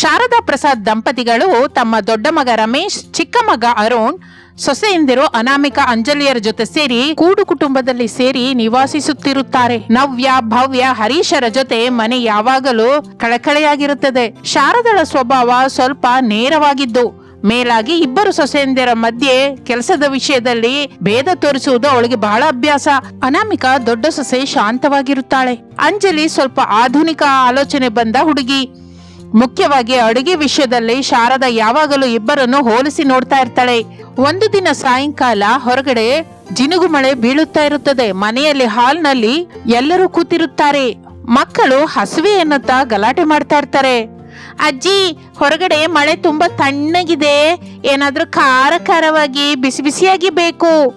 ಶಾರದಾ ಪ್ರಸಾದ್ ದಂಪತಿಗಳು ತಮ್ಮ ದೊಡ್ಡ ಮಗ ರಮೇಶ್, ಚಿಕ್ಕ ಮಗ ಅರುಣ್, ಸೊಸೆಯಂದಿರು ಅನಾಮಿಕ ಅಂಜಲಿಯರ ಜೊತೆ ಸೇರಿ ಕೂಡು ಕುಟುಂಬದಲ್ಲಿ ಸೇರಿ ನಿವಾಸಿಸುತ್ತಿರುತ್ತಾರೆ. ನವ್ಯ, ಭವ್ಯ ಹರೀಶರ ಜೊತೆ ಮನೆ ಯಾವಾಗಲೂ ಕಳಕಳೆಯಾಗಿರುತ್ತದೆ. ಶಾರದಳ ಸ್ವಭಾವ ಸ್ವಲ್ಪ ನೇರವಾಗಿದ್ದು, ಮೇಲಾಗಿ ಇಬ್ಬರು ಸೊಸೆಯಂದಿರ ಮಧ್ಯೆ ಕೆಲಸದ ವಿಷಯದಲ್ಲಿ ಭೇದ ತೋರಿಸುವುದು ಅವಳಿಗೆ ಬಹಳ ಅಭ್ಯಾಸ. ಅನಾಮಿಕ ದೊಡ್ಡ ಸೊಸೆ ಶಾಂತವಾಗಿರುತ್ತಾಳೆ. ಅಂಜಲಿ ಸ್ವಲ್ಪ ಆಧುನಿಕ ಆಲೋಚನೆ ಬಂದ ಹುಡುಗಿ. ಮುಖ್ಯವಾಗಿ ಅಡುಗೆ ವಿಷಯದಲ್ಲಿ ಶಾರದ ಯಾವಾಗಲೂ ಇಬ್ಬರನ್ನು ಹೋಲಿಸಿ ನೋಡ್ತಾ ಇರ್ತಾಳೆ. ಒಂದು ದಿನ ಸಾಯಂಕಾಲ ಹೊರಗಡೆ ಜಿನುಗು ಮಳೆ ಬೀಳುತ್ತಾ ಇರುತ್ತದೆ. ಮನೆಯಲ್ಲಿ ಹಾಲ್ನಲ್ಲಿ ಎಲ್ಲರೂ ಕೂತಿರುತ್ತಾರೆ. ಮಕ್ಕಳು ಹಸುವೆ ಎನ್ನುತ್ತಾ ಗಲಾಟೆ ಮಾಡ್ತಾ ಇರ್ತಾರೆ. ಅಜ್ಜಿ, ಹೊರಗಡೆ ಮಳೆ ತುಂಬಾ ತಣ್ಣಗಿದೆ. ಏನಾದ್ರೂ ಖಾರ ಖಾರವಾಗಿ ಬಿಸಿ ಬಿಸಿಯಾಗಿ ಬೇಕು.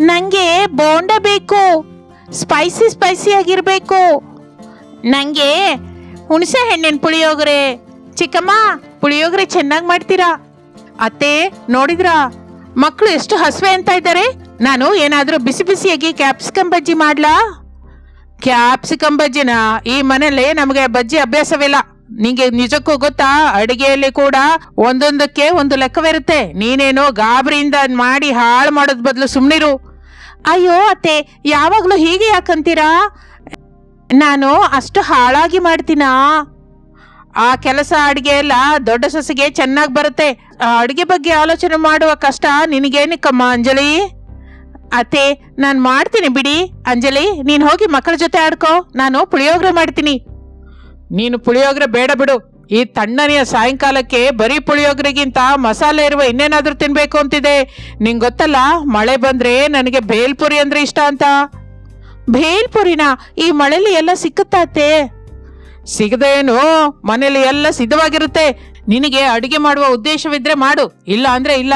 ನಂಗೆ ಬೋಂಡ ಬೇಕು. ಸ್ಪೈಸಿ ಸ್ಪೈಸಿ ಆಗಿರ್ಬೇಕು. ನಂಗೆ ಹುಣಸೆ ಹೆಣ್ಣಿನ ಪುಳಿಯೋಗರೆ. ಚಿಕ್ಕಮ್ಮ, ಪುಳಿಯೋಗರೆ ಚೆನ್ನಾಗಿ ಮಾಡ್ತೀರಾ? ಅತ್ತೆ, ನೋಡಿದ್ರಾ? ಮಕ್ಕಳು ಎಷ್ಟು ಹಸುವೆ ಅಂತ ಇದ್ದಾರೆ. ನಾನು ಏನಾದರೂ ಬಿಸಿ ಬಿಸಿಯಾಗಿ ಕ್ಯಾಪ್ಸಿಕಮ್ ಬಜ್ಜಿ ಮಾಡ್ಲಾ? ಕ್ಯಾಪ್ಸಿಕಮ್ ಬಜ್ಜಿನ ಈ ಮನೇಲಿ ನಮಗೆ ಬಜ್ಜಿ ಅಭ್ಯಾಸವಿಲ್ಲ. ನಿಂಗೆ ನಿಜಕ್ಕೂ ಗೊತ್ತಾ? ಅಡಿಗೆಯಲ್ಲಿ ಕೂಡ ಒಂದೊಂದಕ್ಕೆ ಒಂದು ಲೆಕ್ಕವಿರುತ್ತೆ. ನೀನೇನೋ ಗಾಬರಿಯಿಂದ ಮಾಡಿ ಹಾಳು ಮಾಡೋದ್ ಬದಲು ಸುಮ್ಮನಿರು ಅಯ್ಯೋ ಅತ್ತೆ, ಯಾವಾಗಲೂ ಹೀಗೆ ಯಾಕಂತೀರಾ? ನಾನು ಅಷ್ಟು ಹಾಳಾಗಿ ಮಾಡ್ತೀನಾ? ಆ ಕೆಲಸ ಅಡಿಗೆ ಎಲ್ಲ ದೊಡ್ಡ ಸೊಸೆಗೆ ಚೆನ್ನಾಗಿ ಬರುತ್ತೆ. ಆ ಅಡಿಗೆ ಬಗ್ಗೆ ಆಲೋಚನೆ ಮಾಡುವ ಕಷ್ಟ ನಿನಗೇನಕ್ಕಮ್ಮ ಅಂಜಲಿ? ಅತ್ತೆ, ನಾನು ಮಾಡ್ತೀನಿ ಬಿಡಿ. ಅಂಜಲಿ, ನೀನು ಹೋಗಿ ಮಕ್ಕಳ ಜೊತೆ ಆಡ್ಕೋ. ನಾನು ಪುಳಿಯೋಗರೆ ಮಾಡ್ತೀನಿ. ನೀನು ಪುಳಿಯೋಗರೆ ಬೇಡ ಬಿಡು. ಈ ತಣ್ಣನೆಯ ಸಾಯಂಕಾಲಕ್ಕೆ ಬರೀ ಪುಳಿಯೋಗರೆಗಿಂತ ಮಸಾಲೆ ಇರುವ ಇನ್ನೇನಾದರೂ ತಿನ್ನಬೇಕು ಅಂತಿದೆ. ನಿಂಗೆ ಗೊತ್ತಲ್ಲ, ಮಳೆ ಬಂದ್ರೆ ನನಗೆ ಬೇಲ್ಪುರಿ ಅಂದ್ರೆ ಇಷ್ಟ ಅಂತ. ಭೇಲ್ಪುರಿನ ಈ ಮಳೆಲಿ ಎಲ್ಲ ಸಿಕ್ಕುತ್ತಾತೆ? ಸಿಗದೇನು? ಮನೇಲಿ ಎಲ್ಲ ಸಿದ್ಧವಾಗಿರುತ್ತೆ. ನಿನಗೆ ಅಡಿಗೆ ಮಾಡುವ ಉದ್ದೇಶವಿದ್ರೆ ಮಾಡು. ಇಲ್ಲ ಅಂದ್ರೆ ಇಲ್ಲ.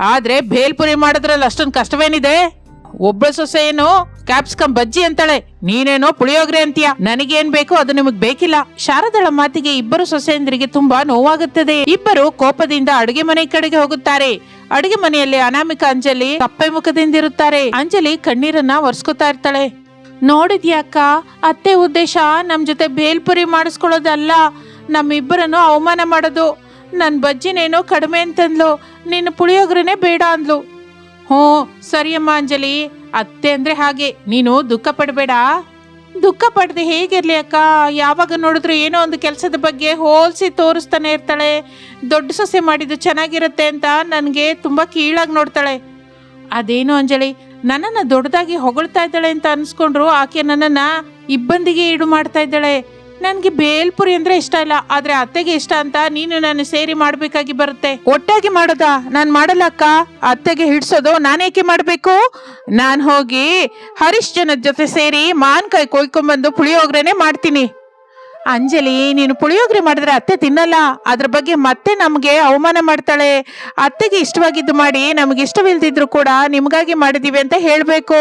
ಆದ್ರೆ ಭೇಲ್ಪುರಿ ಮಾಡೋದ್ರಲ್ಲಿ ಅಷ್ಟೊಂದು ಕಷ್ಟವೇನಿದೆ? ಒಬ್ಬಳ ಸೊಸೆ ಏನು ಕ್ಯಾಪ್ಸಿಕಮ್ ಬಜ್ಜಿ ಅಂತಾಳೆ. ನೀನೇನೋ ಪುಳಿಯೋಗ್ರೆ ಅಂತೀಯ? ನನಗೇನ್ ಬೇಕು ಅದು ನಿಮಗ್ ಬೇಕಿಲ್ಲ. ಶಾರದಳ ಮಾತಿಗೆ ಇಬ್ಬರು ಸೊಸೆಯಂದ್ರಿಗೆ ತುಂಬಾ ನೋವಾಗುತ್ತದೆ. ಇಬ್ಬರು ಕೋಪದಿಂದ ಅಡುಗೆ ಮನೆ ಕಡೆಗೆ ಹೋಗುತ್ತಾರೆ. ಅಡುಗೆ ಮನೆಯಲ್ಲಿ ಅನಾಮಿಕ ಅಂಜಲಿ ಕಪ್ಪೆ ಮುಖದಿಂದಿರುತ್ತಾರೆ ಅಂಜಲಿ ಕಣ್ಣೀರನ್ನ ಒರೆಸ್ಕೊತಾ ಇರ್ತಾಳೆ. ನೋಡಿದ್ಯಾಕ ಅತ್ತೆ ಉದ್ದೇಶ ನಮ್ ಜೊತೆ ಬೇಲ್ಪುರಿ ಮಾಡಿಸ್ಕೊಳ್ಳೋದಲ್ಲ. ನಮ್ಮಿಬ್ಬರನ್ನು ಅವಮಾನ ಮಾಡೋದು. ನನ್ ಬಜ್ಜಿನೇನೋ ಕಡಿಮೆ ಅಂತಂದ್ಲು. ನಿನ್ನ ಪುಳಿಯೋಗ್ರೆನೆ ಬೇಡ ಅಂದ್ಲು. ಹ್ಞೂ, ಸರಿಯಮ್ಮ ಅಂಜಲಿ. ಅತ್ತೆ ಅಂದ್ರೆ ಹಾಗೆ. ನೀನು ದುಃಖ ಪಡಬೇಡ. ದುಃಖ ಪಡ್ದೆ ಹೇಗಿರ್ಲಿ ಅಕ್ಕ? ಯಾವಾಗ ನೋಡಿದ್ರು ಏನೋ ಒಂದು ಕೆಲಸದ ಬಗ್ಗೆ ಹೋಲಿಸಿ ತೋರಿಸ್ತಾನೆ ಇರ್ತಾಳೆ. ದೊಡ್ಡ ಸೊಸೆ ಮಾಡಿದ್ದು ಚೆನ್ನಾಗಿರುತ್ತೆ ಅಂತ ನನಗೆ ತುಂಬ ಕೀಳಾಗಿ ನೋಡ್ತಾಳೆ. ಅದೇನು ಅಂಜಲಿ, ನನ್ನನ್ನು ದೊಡ್ಡದಾಗಿ ಹೊಗಳ್ತಾ ಇದ್ದಾಳೆ ಅಂತ ಅನ್ಸ್ಕೊಂಡ್ರು ಆಕೆ ನನ್ನನ್ನು ಇಬ್ಬಂದಿಗೆ ಈಡು ಮಾಡ್ತಾ ಇದ್ದಾಳೆ. ನನಗೆ ಬೇಲ್ಪುರಿ ಅಂದ್ರೆ ಇಷ್ಟ ಇಲ್ಲ, ಆದ್ರೆ ಅತ್ತೆಗೆ ಇಷ್ಟ ಅಂತ ನೀನು ನಾನು ಸೇರಿ ಮಾಡ್ಬೇಕಾಗಿ ಬರುತ್ತೆ. ಒಟ್ಟಾಗಿ ಮಾಡೋದಾ? ನಾನ್ ಮಾಡಲ್ಲ ಅಕ್ಕ. ಅತ್ತೆಗೆ ಹಿಡ್ಸೋದು ನಾನೇಕೆ ಮಾಡ್ಬೇಕು? ನಾನ್ ಹೋಗಿ ಹರೀಶ್ ಜನದ ಜೊತೆ ಸೇರಿ ಮಾನ್ಕಾಯಿ ಕೊಯ್ಕೊಂಬಂದು ಪುಳಿಯೋಗ್ರೆನೆ ಮಾಡ್ತೀನಿ. ಅಂಜಲಿ, ನೀನು ಪುಳಿಯೋಗ್ರೆ ಮಾಡಿದ್ರೆ ಅತ್ತೆ ತಿನ್ನಲ್ಲ. ಅದ್ರ ಬಗ್ಗೆ ಮತ್ತೆ ನಮಗೆ ಅವಮಾನ ಮಾಡ್ತಾಳೆ. ಅತ್ತೆಗೆ ಇಷ್ಟವಾಗಿದ್ದು ಮಾಡಿ ನಮಗೆ ಇಷ್ಟವಿಲ್ದಿದ್ರು ಕೂಡ ನಿಮಗಾಗಿ ಮಾಡಿದೀವಿ ಅಂತ ಹೇಳಬೇಕು.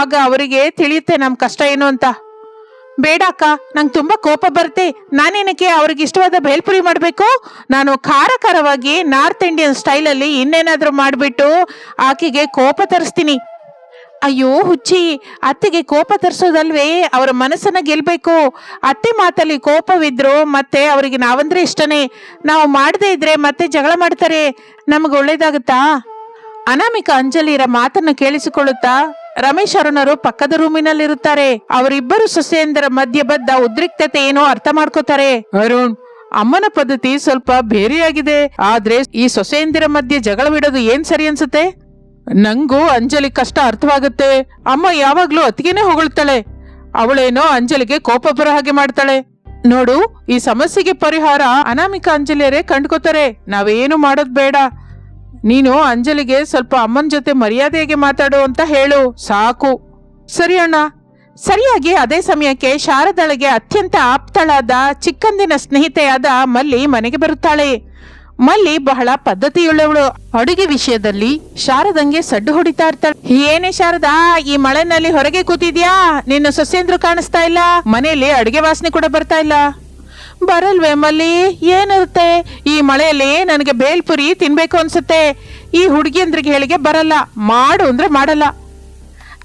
ಆಗ ಅವರಿಗೆ ತಿಳಿಯುತ್ತೆ ನಮ್ಮ ಕಷ್ಟ ಏನು ಅಂತ. ಬೇಡ ಅಕ್ಕ, ನಂಗೆ ತುಂಬ ಕೋಪ ಬರುತ್ತೆ. ನಾನೇನಕ್ಕೆ ಅವ್ರಿಗೆ ಇಷ್ಟವಾದ ಬೇಲ್ಪುರಿ ಮಾಡಬೇಕು? ನಾನು ಖಾರ ಖಾರವಾಗಿ ನಾರ್ತ್ ಇಂಡಿಯನ್ ಸ್ಟೈಲಲ್ಲಿ ಇನ್ನೇನಾದರೂ ಮಾಡಿಬಿಟ್ಟು ಆಕೆಗೆ ಕೋಪ ತರಿಸ್ತೀನಿ. ಅಯ್ಯೋ ಹುಚ್ಚಿ, ಅತ್ತೆಗೆ ಕೋಪ ತರಿಸೋದಲ್ವೇ? ಅವರ ಮನಸ್ಸನ್ನು ಗೆಲ್ಲಬೇಕು ಅತ್ತೆ ಮಾತಲ್ಲಿ ಕೋಪವಿದ್ರು ಮತ್ತೆ ಅವರಿಗೆ ನಾವಂದ್ರೆ ಇಷ್ಟನೇ. ನಾವು ಮಾಡದೇ ಇದ್ರೆ ಮತ್ತೆ ಜಗಳ ಮಾಡ್ತಾರೆ. ನಮಗೆ ಒಳ್ಳೇದಾಗುತ್ತಾ? ಅನಾಮಿಕ ಅಂಜಲಿರ ಮಾತನ್ನು ಕೇಳಿಸಿಕೊಳ್ಳುತ್ತಾ? ರಮೇಶ್ ಅರುಣರು ಪಕ್ಕದ ರೂಮಿನಲ್ಲಿರುತ್ತಾರೆ. ಅವರಿಬ್ಬರು ಸೊಸೆಯಂದರ ಮಧ್ಯೆ ಬದ್ದ ಉದ್ರಿಕ್ತತೆ ಏನೋ ಅರ್ಥ ಮಾಡ್ಕೋತಾರೆ. ಅರುಣ್! ಅಮ್ಮನ ಪದ್ಧತಿ ಸ್ವಲ್ಪ ಬೇರೆಯಾಗಿದೆ. ಆದ್ರೆ ಈ ಸೊಸೆಯಂದಿರ ಮಧ್ಯೆ ಜಗಳವಿಡೋದು ಏನ್ ಸರಿ ಅನ್ಸುತ್ತೆ? ನಂಗೂ ಅಂಜಲಿ ಕಷ್ಟ ಅರ್ಥವಾಗುತ್ತೆ. ಅಮ್ಮ ಯಾವಾಗ್ಲೂ ಅತ್ತಿಗೆನೆ ಹೊಗಳ್ತಾಳೆ. ಅವಳೇನೋ ಅಂಜಲಿಗೆ ಕೋಪ ಬರೋ ಹಾಗೆ ಮಾಡ್ತಾಳೆ. ನೋಡು ಈ ಸಮಸ್ಯೆಗೆ ಪರಿಹಾರ ಅನಾಮಿಕ ಅಂಜಲಿಯರೇ ಕಂಡ್ಕೋತಾರೆ. ನಾವೇನು ಮಾಡೋದ್ ಬೇಡ. ನೀನು ಅಂಜಲಿಗೆ ಸ್ವಲ್ಪ ಅಮ್ಮನ ಜೊತೆ ಮರ್ಯಾದೆಗೆ ಮಾತಾಡು ಅಂತ ಹೇಳು. ಸಾಕು. ಸರಿ ಅಣ್ಣ. ಸರಿಯಾಗಿ ಅದೇ ಸಮಯಕ್ಕೆ ಶಾರದಳಿಗೆ ಅತ್ಯಂತ ಆಪ್ತಳಾದ ಚಿಕ್ಕಂದಿನ ಸ್ನೇಹಿತೆಯಾದ ಮಲ್ಲಿ ಮನೆಗೆ ಬರುತ್ತಾಳೆ. ಮಲ್ಲಿ ಬಹಳ ಪದ್ಧತಿಯುಳ್ಳವಳು. ಅಡುಗೆ ವಿಷಯದಲ್ಲಿ ಶಾರದಂಗೆ ಸಡ್ಡು ಹೊಡಿತಾ ಇರ್ತಾಳೆ. ಏನೇ ಶಾರದಾ, ಈ ಮಳೆನಲ್ಲಿ ಹೊರಗೆ ಕೂತಿದ್ಯಾ? ನಿನ್ನ ಸೊಸೆಂದ್ರು ಕಾಣಿಸ್ತಾ ಇಲ್ಲ. ಮನೆಯಲ್ಲಿ ಅಡುಗೆ ವಾಸನೆ ಕೂಡ ಬರ್ತಾ ಇಲ್ಲ. ಬರಲ್ವೇ ಮಲ್ಲಿ? ಏನಿರುತ್ತೆ? ಈ ಮಳೆಯಲ್ಲಿ ನನಗೆ ಬೇಲ್ಪುರಿ ತಿನ್ಬೇಕು ಅನ್ಸುತ್ತೆ. ಈ ಹುಡುಗಿಯಂದ್ರಿಗೆ ಹೇಳಿಗೆ ಬರಲ್ಲ. ಮಾಡು ಅಂದ್ರೆ ಮಾಡಲ್ಲ.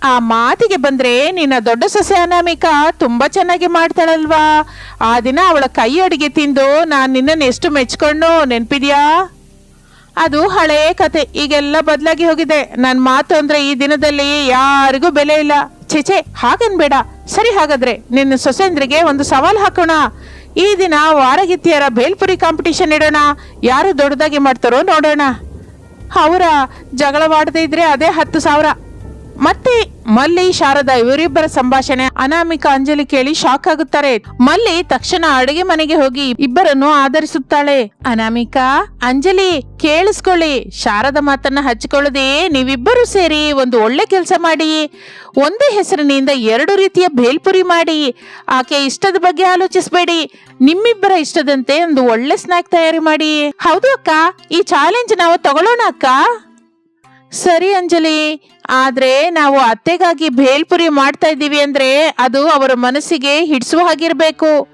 ಆ ಮಾತಿಗೆ ಬಂದ್ರೆ ನಿನ್ನ ದೊಡ್ಡ ಸೊಸೆ ಅನಾಮಿಕಾ ತುಂಬಾ ಚೆನ್ನಾಗಿ ಮಾಡ್ತಾಳಲ್ವಾ? ಆ ದಿನ ಅವಳ ಕೈ ಅಡಿಗೆ ತಿಂದು ನಾನು ನಿನ್ನನ್ನು ಎಷ್ಟು ಮೆಚ್ಕೊಂಡು ನೆನ್ಪಿದ್ಯಾ? ಅದು ಹಳೇ ಕತೆ. ಈಗೆಲ್ಲ ಬದಲಾಗಿ ಹೋಗಿದೆ. ನನ್ನ ಮಾತು ಅಂದ್ರೆ ಈ ದಿನದಲ್ಲಿ ಯಾರಿಗೂ ಬೆಲೆ ಇಲ್ಲ. ಛೆಛೆ ಹಾಗನ್ಬೇಡ. ಸರಿ ಹಾಗಾದ್ರೆ ನಿನ್ನ ಸೊಸೆಂದ್ರಿಗೆ ಒಂದು ಸವಾಲು ಹಾಕೋಣ. ಈ ದಿನ ವಾರಗಿತ್ತಿಯರ ಬೇಲ್ಪುರಿ ಕಾಂಪಿಟೇಷನ್ ಇಡೋಣ. ಯಾರು ದೊಡ್ಡದಾಗಿ ಮಾಡ್ತಾರೋ ನೋಡೋಣ. ಅವರ ಜಗಳವಾಡದೇ ಇದ್ರೆ ಅದೇ ಹತ್ತು ಸಾವಿರ. ಮತ್ತೆ ಮಲ್ಲಿ, ಶಾರದಾ ಇವರಿಬ್ಬರ ಸಂಭಾಷಣೆ ಅನಾಮಿಕ ಅಂಜಲಿ ಕೇಳಿ ಶಾಕ್ ಆಗುತ್ತಾರೆ. ಮಲ್ಲಿ ತಕ್ಷಣ ಅಡುಗೆ ಮನೆಗೆ ಹೋಗಿ ಇಬ್ಬರನ್ನು ಆಧರಿಸುತ್ತಾಳೆ. ಅನಾಮಿಕಾ, ಅಂಜಲಿ, ಕೇಳಿಸ್ಕೊಳ್ಳಿ. ಶಾರದ ಮಾತನ್ನ ಹಚ್ಕೊಳ್ಳದೆ ನೀವಿಬ್ಬರು ಸೇರಿ ಒಂದು ಒಳ್ಳೆ ಕೆಲಸ ಮಾಡಿ. ಒಂದೇ ಹೆಸರಿನಿಂದ ಎರಡು ರೀತಿಯ ಬೇಲ್ಪುರಿ ಮಾಡಿ. ಆಕೆ ಇಷ್ಟದ ಬಗ್ಗೆ ಆಲೋಚಿಸಬೇಡಿ. ನಿಮ್ಮಿಬ್ಬರ ಇಷ್ಟದಂತೆ ಒಂದು ಒಳ್ಳೆ ಸ್ನಾಕ್ ತಯಾರಿ ಮಾಡಿ. ಹೌದು ಅಕ್ಕ, ಈ ಚಾಲೆಂಜ್ ನಾವು ತಗೊಳ್ಳೋಣ ಅಕ್ಕ? ಸರಿ ಅಂಜಲಿ ಆದ್ರೆ ನಾವು ಅತ್ತೆಗಾಗಿ ಭೇಲ್ಪುರಿ ಮಾಡ್ತಾ ಇದ್ದೀವಿ ಅಂದ್ರೆ ಅದು ಅವರ ಮನಸ್ಸಿಗೆ ಹಿಡಿಸುವ ಹಾಗಿರ್ಬೇಕು.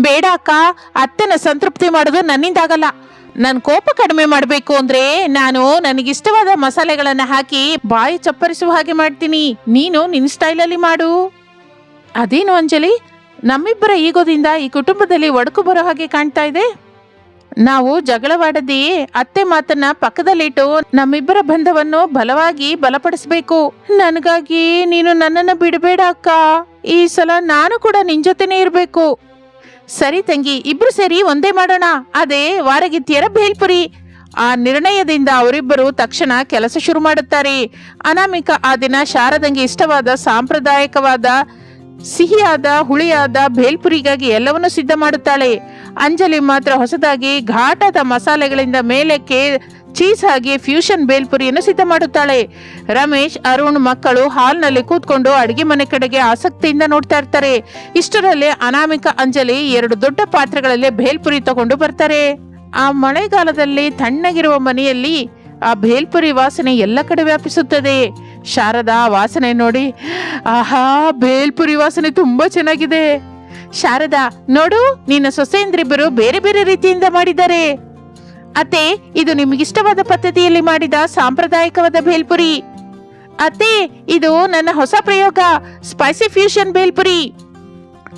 ಬೇಡ ಅಕ್ಕ, ಅತ್ತೆನ ಸಂತೃಪ್ತಿ ಮಾಡೋದು ನನ್ನಿಂದಾಗಲ್ಲ. ನನ್ನ ಕೋಪ ಕಡಿಮೆ ಮಾಡಬೇಕು ಅಂದ್ರೆ ನಾನು ನನಗಿಷ್ಟವಾದ ಮಸಾಲೆಗಳನ್ನ ಹಾಕಿ ಬಾಯಿ ಚಪ್ಪರಿಸುವ ಹಾಗೆ ಮಾಡ್ತೀನಿ. ನೀನು ನಿನ್ನ ಸ್ಟೈಲಲ್ಲಿ ಮಾಡು. ಅದೇನು ಅಂಜಲಿ? ನಮ್ಮಿಬ್ಬರ ಈಗೋದಿಂದ ಈ ಕುಟುಂಬದಲ್ಲಿ ಒಡಕು ಬರೋ ಹಾಗೆ ಕಾಣ್ತಾ ಇದೆ. ನಾವು ಜಗಳವಾಡದಿ ಅತ್ತೆ ಮಾತನ್ನ ಪಕ್ಕದಲ್ಲಿಟ್ಟು ನಮ್ಮಿಬ್ಬರ ಬಂಧವನ್ನು ಬಲವಾಗಿ ಬಲಪಡಿಸಬೇಕು. ನನಗಾಗಿ ನೀನು ನನ್ನನ್ನು ಬಿಡಬೇಡ ಅಕ್ಕ. ಈ ಸಲ ನಾನು ಕೂಡ ನಿನ್ ಜೊತೆನೇ ಇರಬೇಕು. ಸರಿ ತಂಗಿ, ಇಬ್ರು ಸೇರಿ ಒಂದೇ ಮಾಡೋಣ. ಅದೇ ವಾರಗಿತ್ತಿಯರ ಬೇಲ್ಪುರಿ ಆ ನಿರ್ಣಯದಿಂದ ಅವರಿಬ್ಬರು ತಕ್ಷಣ ಕೆಲಸ ಶುರು ಮಾಡುತ್ತಾರೆ. ಅನಾಮಿಕ ಆ ದಿನ ಶಾರದಂಗೆ ಇಷ್ಟವಾದ ಸಾಂಪ್ರದಾಯಿಕವಾದ ಸಿಹಿಯಾದ, ಹುಳಿಯಾದ ಭೇಲ್ಪುರಿಗಾಗಿ ಎಲ್ಲವನ್ನೂ ಸಿದ್ಧ ಮಾಡುತ್ತಾಳೆ. ಅಂಜಲಿ ಮಾತ್ರ ಹೊಸದಾಗಿ ಘಾಟದ ಮಸಾಲೆಗಳಿಂದ ಮೇಲಕ್ಕೆ ಚೀಸ್ ಹಾಗೆ ಫ್ಯೂಷನ್ ಬೇಲ್ಪುರಿಯನ್ನು ಸಿದ್ಧ ಮಾಡುತ್ತಾಳೆ. ರಮೇಶ್, ಅರುಣ್ ಮಕ್ಕಳು ಹಾಲ್ನಲ್ಲಿ ಕೂತ್ಕೊಂಡು ಅಡುಗೆ ಮನೆ ಕಡೆಗೆ ಆಸಕ್ತಿಯಿಂದ ನೋಡ್ತಾ ಇರ್ತಾರೆ. ಇಷ್ಟರಲ್ಲಿ ಅನಾಮಿಕ ಅಂಜಲಿ ಎರಡು ದೊಡ್ಡ ಪಾತ್ರೆಗಳಲ್ಲಿ ಭೇಲ್ಪುರಿ ತಗೊಂಡು ಬರ್ತಾರೆ. ಆ ಮಳೆಗಾಲದಲ್ಲಿ ತಣ್ಣಗಿರುವ ಮನೆಯಲ್ಲಿ ಆ ಭೇಲ್ಪುರಿ ವಾಸನೆ ಎಲ್ಲ ಕಡೆ ವ್ಯಾಪಿಸುತ್ತದೆ. ಶಾರದಾ, ವಾಸನೆ ನೋಡಿ. ಆಹಾ ಬೇಲ್ಪುರಿ ವಾಸನೆ ತುಂಬ ಚೆನ್ನಾಗಿದೆ. ಶಾರದಾ, ನೋಡು, ನಿನ್ನ ಸೊಸೆಯಂದ್ರಿಬ್ಬರು ಬೇರೆ ಬೇರೆ ರೀತಿಯಿಂದ ಮಾಡಿದ್ದಾರೆ. ಅತ್ತೆ, ಇದು ನಿಮಗಿಷ್ಟವಾದ ಪದ್ಧತಿಯಲ್ಲಿ ಮಾಡಿದ ಸಾಂಪ್ರದಾಯಿಕವಾದ ಬೇಲ್ಪುರಿ ಅತ್ತೆ, ಇದು ನನ್ನ ಹೊಸ ಪ್ರಯೋಗ, ಸ್ಪೈಸಿ ಫ್ಯೂಷನ್ ಬೇಲ್ಪುರಿ